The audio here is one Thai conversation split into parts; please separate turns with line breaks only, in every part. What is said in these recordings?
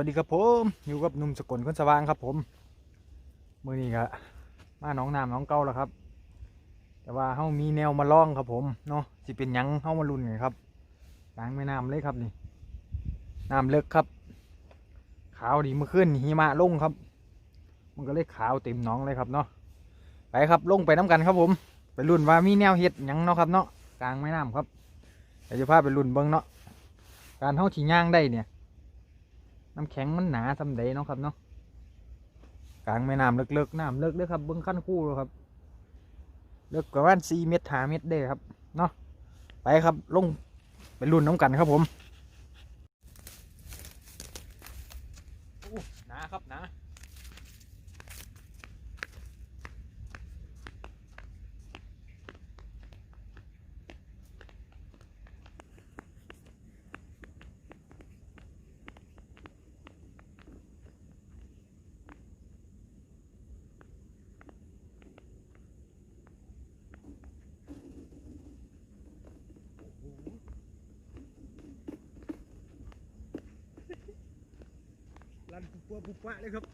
วัสดีครับผมอยู่กับหนุ่มสกลคนสว่างครับผมมือนี้ก็มาหน้องน้ำหน้องเก้าแล้วครับ แต่ว่าเฮามีแนวมาล่องครับผมเนาะสิเป็นยังเฮามาลุ้นกันครับกลางแม่น้ำเลยครับนี่น้ำเลิกครับ ขาวดีเมื่อคืนหิมะลงครับ มันก็เลยขาวเต็มหน้องเลยครับเนาะไปครับลงไปน้กันครับผม ไปลุ้นว่ามีแนวเห็ดยังเนาะครับเนาะกลางแม่น้ำครับเดี๋ยวจะพาไปลุ้นเบิ้งเนาะการเฮาขี่ย่างได้เนี่ย น้ำแข็งมันหนาทำเดเนาะครับเนาะกลางแม่น้ำเลิกๆน้ำเลิกเด้อครับเบิ้งขั้นคู่เลยครับเลิกกว่าวันสี่เมตรหาเมตรได้ครับเนาะไปครับลงไปรุ่นน้ำกันครับผมอู้หนาครับหนา ลันปุ๊บปั๊วปุ๊บปะเลยครับ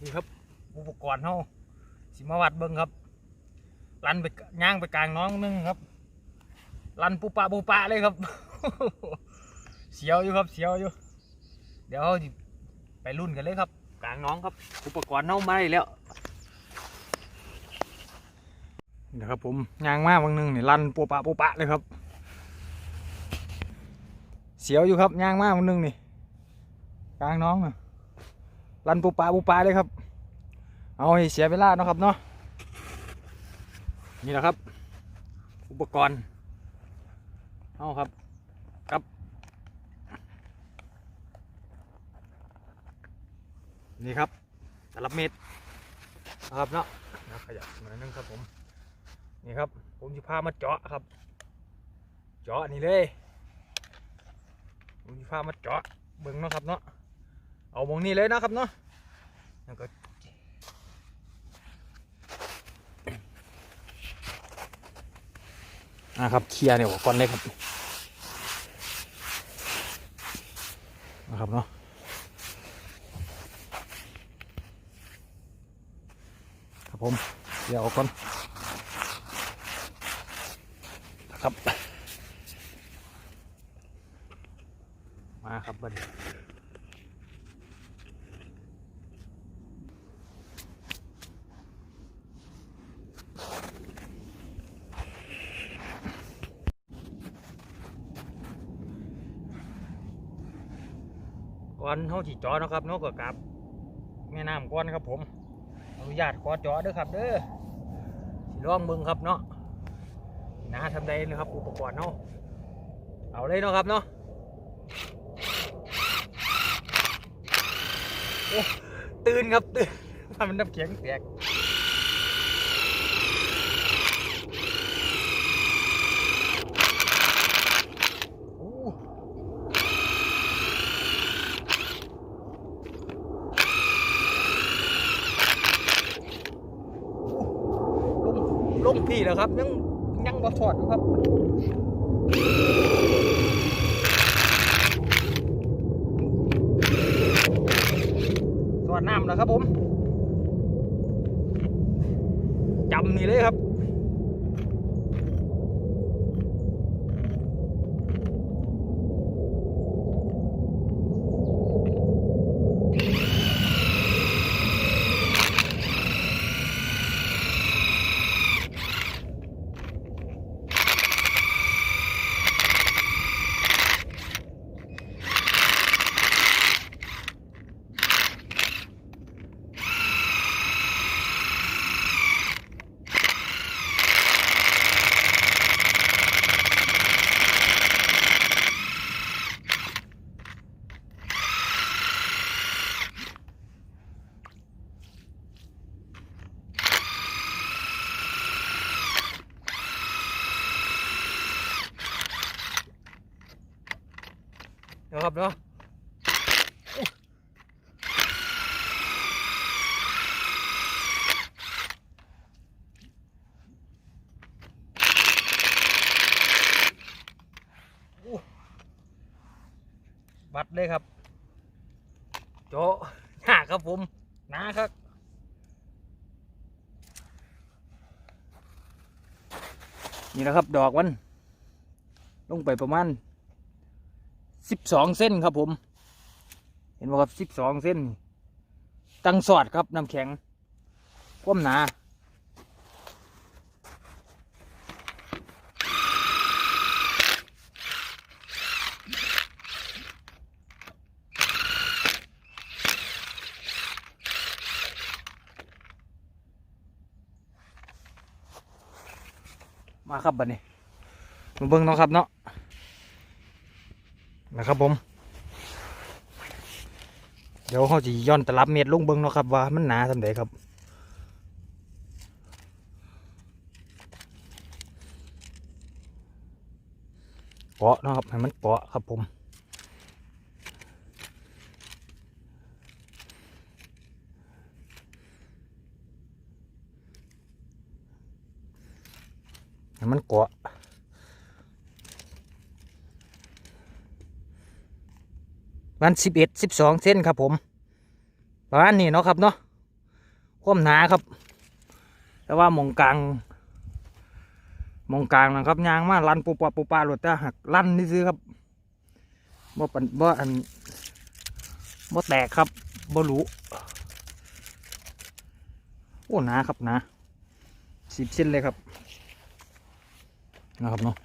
นี่ครับอุปกรณ์เฮาสิมาวัดเบิ้งครับลันไปย่างไปกลางน้องนึงครับลันปุปะปุปะเลยครับ เสียวอยู่ครับเสียวอยู่ เดี๋ยวเราไปรุ่นกันเลยครับ กลางน้องครับ อุปกรณ์เฮามาได้แล้ว เดี๋ยครับผมยางมากบางนึงนี่ลั่นปูปะปูปะเลยครับ เสียวอยู่ครับยางมากบางนึงนี่กลางน้องน่ะลั่นปูปะปูปะเลยครับ เอาให้เสียเวลาเนาะครับเนาะนี่แหละครับ อุปกรณ์เอาครับกับ นี่ครับตลับเม็ดนะครับเนาะขยับมาหนอยนึงครับผม นี่ครับ ผมจะพามาเจาะครับ เจาะนี่เลย ผมจะพามาเจาะเบิ่งเนาะครับเนาะเอามองนี่เลยนะครับเนาะแล้วก็อ่าครับเคลียร์เนี่ยก่อนเลยครับนะครับเนาะครับผมเดี๋ยวเอาก่อน ครับ มาครับบัดนี้ก่อนเขาที่จอนะครับเนกกับแม่น้ำก่อนครับผมอนุญาตขอจอเด้อครับเด้อลองเบิ่งครับเนาะ นะทำได้นะครับอุปกรณ์เนาะเอาเลยเนาะครับเนาะตื่นครับตื่นมันน้ำแข็งแตกโอ้ลงลงพี่แล้วครับยัง ยังบ่สอดอยู่ครับสวดน้ำแล้วครับผมจำนี่เลยครับ เดี๋ยวครับเนาะบัดเลยครับ โจหน้าครับผมหนาครับนี่นะครับ ดอกมัน ลงไปประมาณ สิบสองเส้นครับผม เห็นไหมครับสิบสองเส้น ตั้งสอดครับน้ำแข็งก้มหนามาครับบัดนี้มาเบิ่งเนาะครับเนาะ นะครับผม เดี๋ยวเขาจะย้อนตลับเม็ดลงเบิ่งเนาะครับว่ามันหนาสำเร็จครับเปาะนะครับให้มันเปาะครับผมให้มันเกาะ มันสิบเอ็ดสิบสองเส้นครับผม ประมาณนี้เนาะครับเนาะความหนาครับ แต่ว่ามองกลางมองกลางนะครับยางมาลันปูปะปูปลาหลุดแต่หักลั่นนี่ซื้อครับบ่ปันบ่อันบ่แตกครับบ่รู้โอ้หนาครับหนาสิบเส้นเลยครับนะครับเนาะ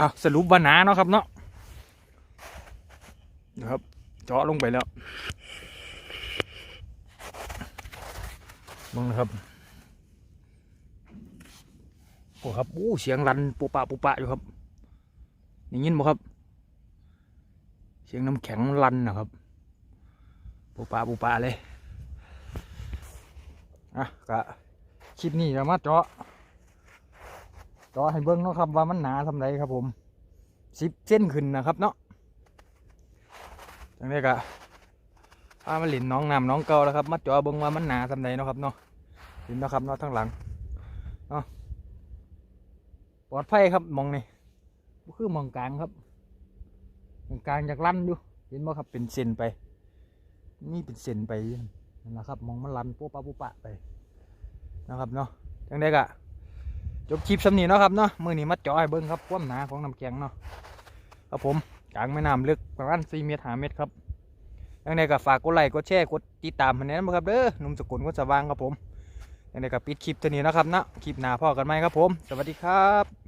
อะสรุปว่าหนาเนาะครับเนาะนะครับเจาะลงไปแล้วมองนะครับโอ้ครับอู้เสียงรันปุปะปุปะอยู่ครับได้ยินบ่ครับ เสียงน้ำแข็งรันนะครับปูปลาปูปลาเลยอะกะคลิปนี้เรามาเจาะ เจาะให้เบิ้งเนาะครับว่ามันหนาทำไรครับผมสิบเส้นขึ้นนะครับเนาะจังนี้กะพามาหลินน้องนำน้องเก่าแล้วครับมาจาะเบิ้งว่ามันหนาทำไรเนาะครับเนาะเห็นเนาะครับเนาะทั้งหลังเนาะปลอดภัยครับมองนี่ก็คือมองกลางครับมองกลางจากลั่นอยู่เห็นไหมครับเป็นเส้นไปนี่เป็นเส้นไปนั่นนะครับมองมันลันปุ๊ปะปุ๊ปะไปนะครับเนาะจังได้กะ จบคลิปสำนีเนาะครับเนาะมือนี้มัดจอยเบิ้งครับความหนาของน้ำแข็งเนาะครับผมกลางแม่น้ำลึกประมาณ4เมตรหาเมตรครับยังไงก็ฝากกดไลค์กดแชร์กดติดตามมันแน่นะครับเด้อหนุ่มสกุลก็สว่างครับผมยังไงก็ปิดคลิปตัวนี้นะครับเนาะคลิปหน้าพ่อกันไหมครับผม สวัสดีครับ